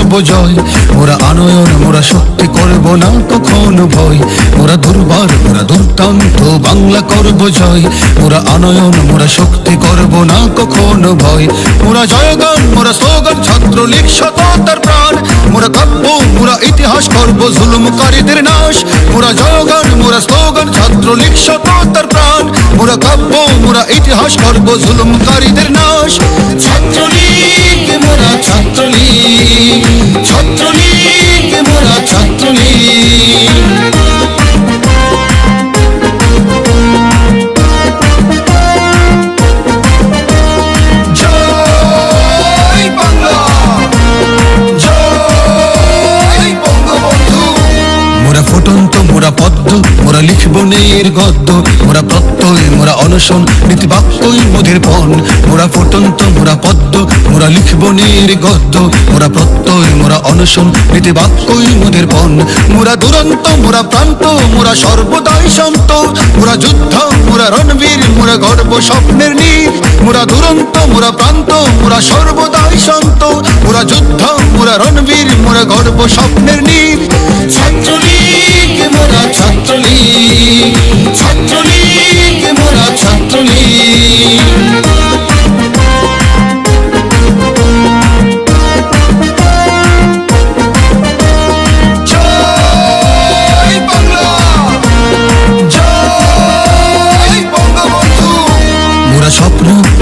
করব জয়। মোরা আনয়ন, মোরা শক্তি করব না কখনো ভয়। মোরা দুর্বার, মোরা দুর্দান্ত বাংলা করব জয়। মোরা আনয়ন, মোরা শক্তি করব না কখনো ভয়। মোরা জয়গান, মোরা স্লোগান, ছাত্র সততার প্রাণ। মোরা কাব্য, মোরা ইতিহাস করব জুলুমকারীদের নাশ। মোরা জয়গান, মোরা স্লোগান, ছাত্র সততার প্রাণ। মোরা কাব্য, মোরা ইতিহাস করব জুলুমকারীদের নাশ। ছাত্রলীগ মোরা ছাত্রলীগ পদ্ম মোরা লিখব নের গদ্য, মোরা প্রত্যয়, মোরা অনশন নীতি বাক্যই মোদের পণ। মোরা ফুটন্ত, মোরা পদ্ম মোরা লিখব নের গদ্য, মোরা প্রত্যয়, মোরা অনশন নীতি বাক্যই মোদের পণ। মোরা দুরন্ত, মোরা প্রান্ত, মোরা সর্বদাই শান্ত। মোরা যুদ্ধ, মোরা রণবীর, মোরা গর্ব স্বপ্নের নীর মোরা দুরন্ত, মোরা প্রান্ত, মোরা সর্বদাই শান্ত। মোরা যুদ্ধ, মোরা রণবীর, মোরা গর্ব স্বপ্নের নীর ছাত্রলীগ ছাত্রলীগ ছাত্রলীগ মোরা ছাত্রলীগ। মোরা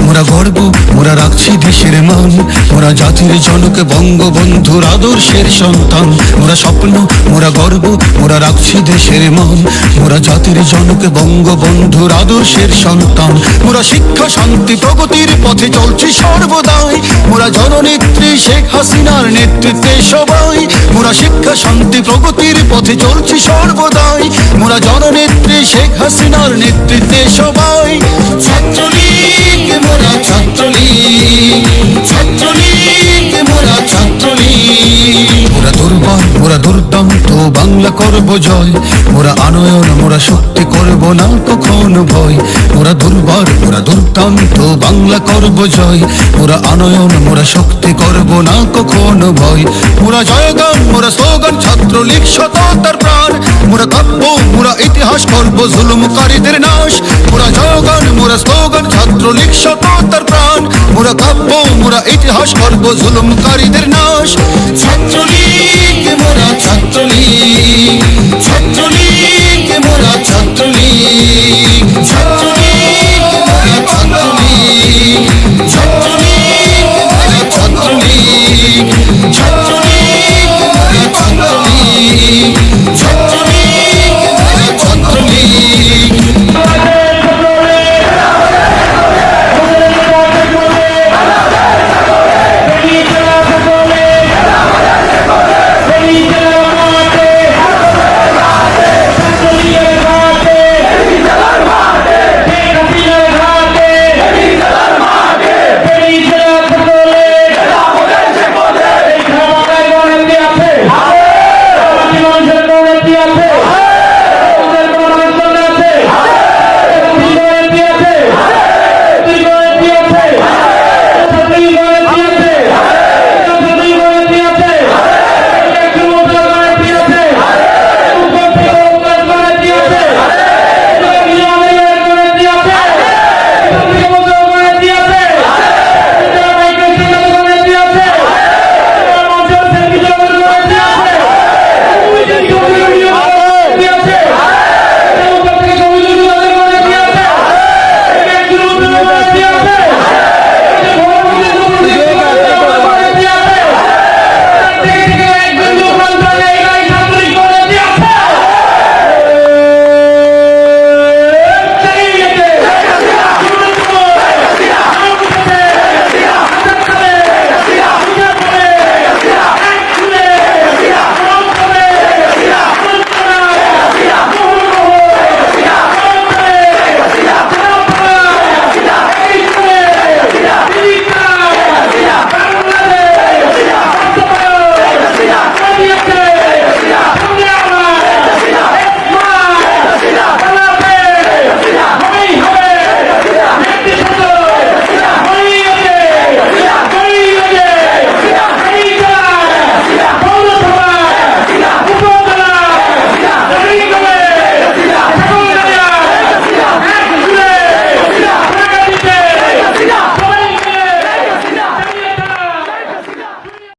মোরা গর্ব মোরা রাখছি দেশের মান। মোরা জাতির জনক, বঙ্গবন্ধুর আদর্শের সন্তান। মোরা স্বপ্ন মোরা গর্ব মোরা রাখছি দেশের মান। মোরা জাতির জনক, বঙ্গবন্ধুর আদর্শের সন্তান। মোরা শিক্ষা, শান্তি, প্রগতির পথে চলছি সর্বদাই। মোরা জননেত্রী শেখ হাসিনার নেতৃত্বে সবাই। মোরা শিক্ষা, শান্তি, প্রগতির পথে চলছি সর্বদাই। মোরা জননেত্রী শেখ হাসিনার নেতৃত্বে সবাই। বাংলা করব জয়। মোরা আনয়ন, মোরা শক্তি করব না কখন ভয়। মোরা দুর্বার, মোরা দুর্দান্ত বাংলা করব জয়। মোরা আনয়ন, মোরা শক্তি করব না কখন ভয়। মোরা জয়গান, মোরা স্লোগান ছাত্র লীগ সততার প্রাণ। মোরা কাব্য, মোরা ইতিহাস করব জুলুমকারীদের নাশ। মোরা জয়গান, মোরা স্লোগান ছাত্র লীগ সততার প্রাণ। মোরা কাব্য, মোরা ইতিহাস করব জুলুমকারীদের নাশ।